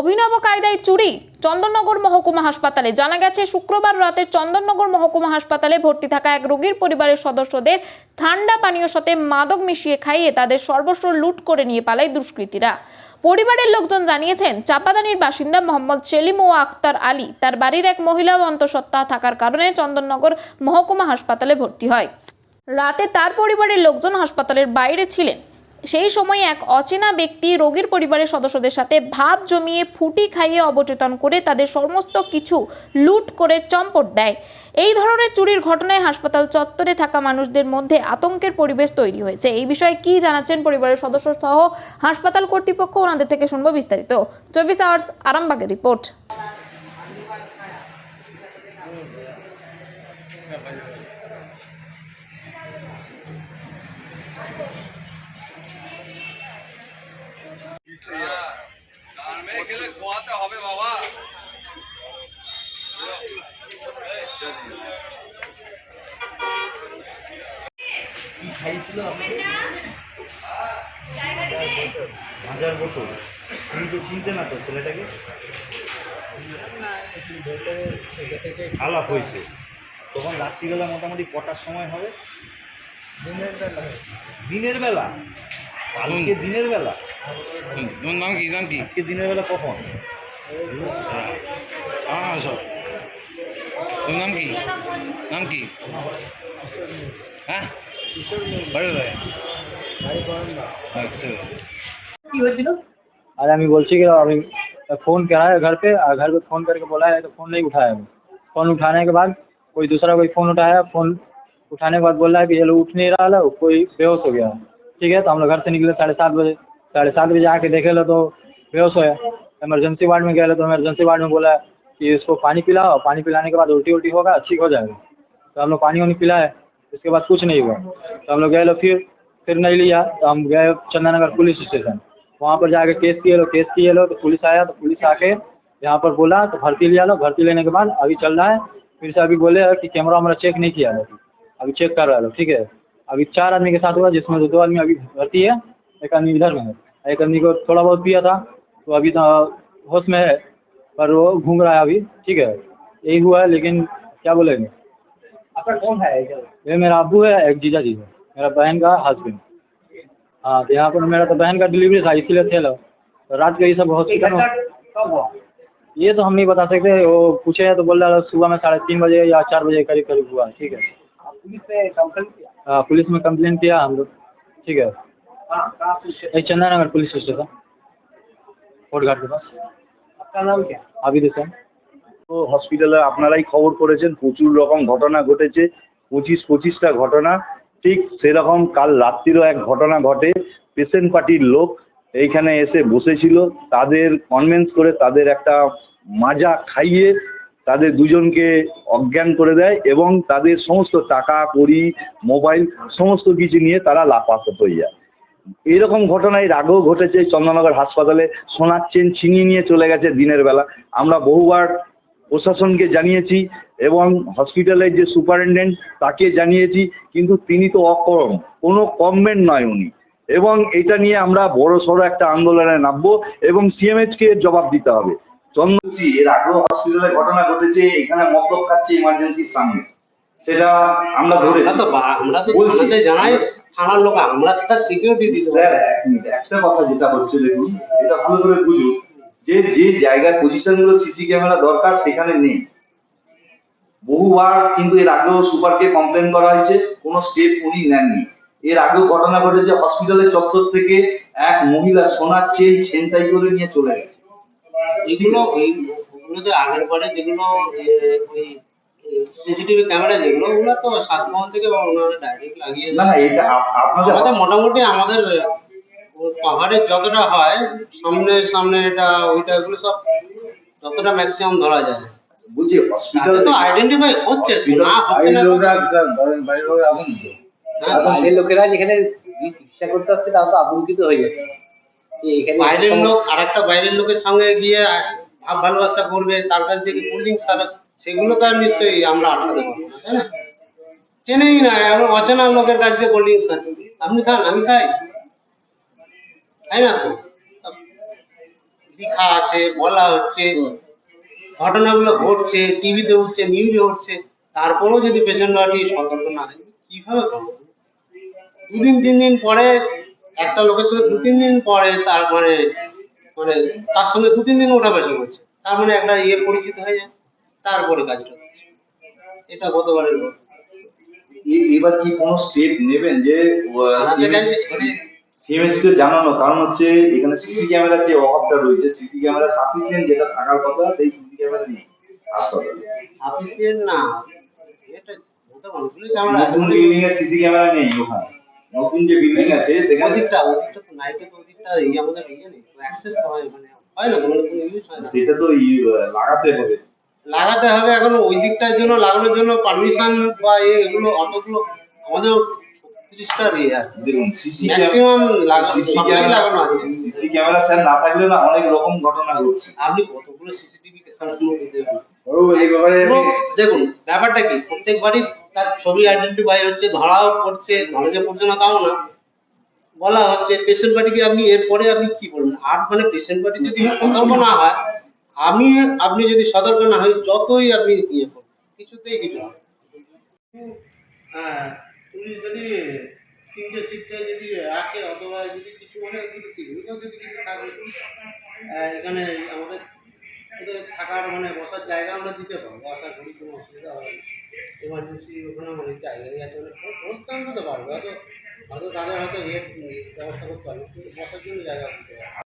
অভিনব কায়দায় চুরি চন্দননগর মহকুমা হাসপাতালে। জানা গেছে, শুক্রবার রাতে চন্দননগর মহকুমা হাসপাতালে ভর্তি থাকা এক রোগীর পরিবারের সদস্যদের ঠান্ডা পানীয় সাথে মাদক মিশিয়ে খাইয়ে তাদের সর্বস্ব লুট করে নিয়ে পালায় দুষ্কৃতীরা। পরিবারের লোকজন জানিয়েছেন, চাপাদানির বাসিন্দা মোহাম্মদ সেলিম ও আক্তার আলী তার বাড়ির এক মহিলা অন্তঃসত্ত্বা থাকার কারণে চন্দননগর মহকুমা হাসপাতালে ভর্তি হয়। রাতে তার পরিবারের লোকজন হাসপাতালের বাইরে ছিলেন। সেই সময় এক অচেনা ব্যক্তি রোগীর পরিবারের সদস্যদের সাথে ভাব জমিয়ে ফুটি খাইয়ে অবচেতন করে তাদের সমস্ত কিছু লুট করে চম্পট দেয়। এই ধরনের চুরির ঘটনায় হাসপাতাল চত্বরে থাকা মানুষদের মধ্যে আতঙ্কের পরিবেশ তৈরি হয়েছে। এই বিষয়ে কি জানাচ্ছেন পরিবারের সদস্য সহ হাসপাতাল কর্তৃপক্ষ? ওনাদের থেকে শুনব বিস্তারিত। চব্বিশ আওয়ার্স আরামবাগের রিপোর্ট। গার্মে গেলে খোয়াতে হবে বাবা। কি খাইছিল হাজার বোতল তুমি তো চিনতে না তো ছেলেটাকে? আলাপ হয়েছে। তখন রাত্রিবেলা মোটামুটি কটার সময় হবে? দিনের বেলা। দিনের বেলা? কালকে দিনের বেলা? নাম কি নাম কি আজকে দিনের বেলা কখন হ্যাঁ সব তোমার নাম কি নাম কি হ্যাঁ বাড়ি কোথায়? আচ্ছা अरे अभी बोलती कि अभी फोन करा है घर पे और घर पे फोन करके बोला है तो फोन नहीं उठाया अभी फोन उठाने के बाद कोई दूसरा कोई फोन उठाया फोन उठाने के बाद बोल रहा है कि ये लोग उठ नहीं रहा है कोई बेहोश हो गया ठीक है तो हम लोग घर से निकले साढ़े सात बजे साढ़े सात बजे आके देखे लो तो बेहोश हो इमरजेंसी वार्ड में गए तो इमरजेंसी वार्ड में बोला कि इसको पानी पिलाओ, पानी पिलाने के बाद उल्टी उल्टी होगा, ठीक हो जाएगा। तो हम लोग पानी वानी पिलाए, उसके बाद कुछ नहीं हुआ। तो हम लोग गए लो फिर फिर नहीं लिया तो हम गए चंदनगर पुलिस स्टेशन। वहाँ पर जाके केस किए लो केस किए लो तो पुलिस आया तो पुलिस आके यहाँ पर बोला तो भर्ती लिया लो। भर्ती लेने के बाद अभी चल रहा है, फिर से अभी बोले कि कैमरा वैमरा चेक नहीं किया है। अभी चेक कर रहा है, ठीक है। अभी चार आदमी के साथ हुआ, जिसमें दो आदमी अभी भर्ती है। एक आदमी इधर में है। एक आदमी को थोड़ा बहुत पिया था तो अभी तो होश में है पर वो घूम रहा है अभी ठीक है। यही हुआ है लेकिन क्या बोलेंगे? आपका कौन है ये? मेरा अबू है एक जीजा जी है मेरा बहन का हस्बैंड हाँ तो यहाँ पर मेरा तो बहन का डिलीवरी था इसीलिए थे लोग। तो रात को ये सब हॉस्पिटल ये तो हम नहीं बता सकते वो पूछे हैं तो बोल रहा सुबह में साढ़े तीन बजे या चार बजे करीब करीब हुआ ठीक है। पुलिस में कंप्लेन किया? हाँ पुलिस में कंप्लेन किया हम लोग ठीक है। चंदनगर पुलिस स्टेशन कोर्ट घाट के पास आपका नाम क्या आबिद हुसैन তো হসপিটালে আপনারাই খবর করেছেন প্রচুর রকম ঘটনা ঘটেছে পঁচিশ পঁচিশটা ঘটনা ঠিক সেরকম কাল রাত্রিরও এক ঘটনা ঘটে পেশেন্ট পার্টির লোক এইখানে এসে বসেছিল তাদের কনভেন্স করে তাদের একটা মাজা খাইয়ে তাদের দুজনকে অজ্ঞান করে দেয় এবং তাদের সমস্ত টাকা কড়ি মোবাইল সমস্ত কিছু নিয়ে তারা লাপাত্র হয়ে যায় এরকম ঘটনা এর আগেও ঘটেছে চন্দ্রনগর হাসপাতালে সোনার চেন ছিনিয়ে নিয়ে চলে গেছে দিনের বেলা। আমরা বহুবার প্রশাসনকে জানিয়েছি এবং হসপিটালের যে সুপারিনটেন্ডেন্ট তাকে জানিয়েছি, কিন্তু তিনি তো অকরম, কোনো কমমেন্ট নয় উনি। এবং এটা নিয়ে আমরা বড় সড়ো একটা আন্দোলনে নামবো এবং সিএমএইচ কে জবাব দিতে হবে। চন্দ্র বলছি, এর আগেও হসপিটালে ঘটনা ঘটেছে, এখানে মদ্যপ খাচ্ছে ইমার্জেন্সির সামনে। সেটা আমরা ধরেছি। আমরা তো বলছি। জানাই থানার লোক আমরা সিকিউরিটি দিতে স্যার একটা কথা যেটা হচ্ছে দেখুন এটা ভালো করে বুঝুন যে যে জায়গার পজিশনগুলো সিসি ক্যামেরা দরকার সেখানে নেই। বহুবার কিন্তু এর আগেও সুপারকে কমপ্লেন করা হয়েছে কোনো স্টেপ উনি নেননি। এর আগেও ঘটনা ঘটেছে হসপিটালের চত্বর থেকে এক মহিলা সোনার চেন ছেনতাই করে নিয়ে চলে গেছে। এগুলো যে আগের পরে যেগুলো ওই সিসিটিভি ক্যামেরা যেগুলো ওগুলো তো থেকে বা ওনারা ডাইরেক্ট লাগিয়ে না না এটা আপনাদের আমাদের মোটামুটি আমাদের পাহাড়ে যতটা হয় সামনে সামনে এটা ওইটা এগুলো সব যতটা ম্যাক্সিমাম ধরা যায়। বুঝি হসপিটাল তো আইডেন্টিফাই হচ্ছে না হচ্ছে না হ্যাঁ, বাইরের লোকেরা যেখানে চিকিৎসা করতে আসছে তারা তো আতঙ্কিত হয়ে যাচ্ছে। বাইরের লোক আরেকটা বাইরের লোকের সঙ্গে গিয়ে ভাব ভালোবাসা করবে তার কাছ থেকে কোল্ড ড্রিঙ্কস খাবে সেগুলো তো আর নিশ্চয়ই আমরা আটকাতে পারব তাই না? চেনেই না আমরা অচেনা লোকের কাছ কোল্ড ড্রিঙ্কস আপনি খান, আমি খাই। তাই না? তো দীঘা আছে, বলা হচ্ছে, ঘটনাগুলো ঘটছে টিভিতে উঠছে নিউজে উঠছে, তারপরেও যদি পেশেন্ট পার্টি সতর্ক না হয়, কীভাবে দুদিন, তিন দিন পরে একটা লোকের সঙ্গে দু, তিন দিন পরে তারপরে মানে তার সঙ্গে দু, তিন দিন ওটা বেশি করছে। তার মানে একটা ইয়ে পরিচিত হয়ে যায় তারপরে কাজটা এটা গতবারের। এবার কি কোনো স্টেপ নেবেন যে মানে জানানো কারণ হচ্ছে এখানে সিসি ক্যামেরার যে অভাবটা রয়েছে সিসি ক্যামেরা সাফিসিয়েন্ট যেটা থাকার কথা সেই সিসি ক্যামেরা নেই হাসপাতালে সাফিসিয়েন্ট না এটা ক্যামেরা নতুন বিল্ডিং এর সিসি ক্যামেরা নেই ওখানে। নতুন যে বিল্ডিং আছে সেখানে নাইটে এই আমাদের ইয়ে নেই অ্যাক্সেস হয় মানে হয় না কোনো কোনো ইউজ হয় সেটা তো লাগাতে হবে। লাগাতে হবে এখন ওই দিকটার জন্য লাগানোর জন্য পারমিশন বা এগুলো অতগুলো আমাদের দেখুন আপনি কতগুলো সিসিটিভি ব্যাপারটা কি? তার ছবি আইডেন্টিফাই হচ্ছে ধরাও পড়ছে ধরা পড়ছে না তাও না। বলা হচ্ছে পেশেন্ট পার্টিকে আপনি এরপরে আপনি কি বলবেন? আর মানে পেশেন্ট পার্টি যদি সতর্ক না হয় আমি, আপনি যদি সতর্ক না হয় যতই আপনি ইয়ে করুন, কিছুতেই কিছু হবে হ্যাঁ যদি তিনটে যদি রাখে, অথবা যদি কিছু যদি কিছু থাকে এখানে আমাদের থাকার মানে বসার জায়গা আমরা দিতে পারব, আশা করি কোনো অসুবিধা হবে না। এমার্জেন্সি ওখানে অনেক আছে মানে বসতে আমি দিতে পারব, হয়তো হয়তো তাদের হয়তো ইয়ে ব্যবস্থা করতে পারবে, কিন্তু বসার জন্য জায়গা দিতে পারব।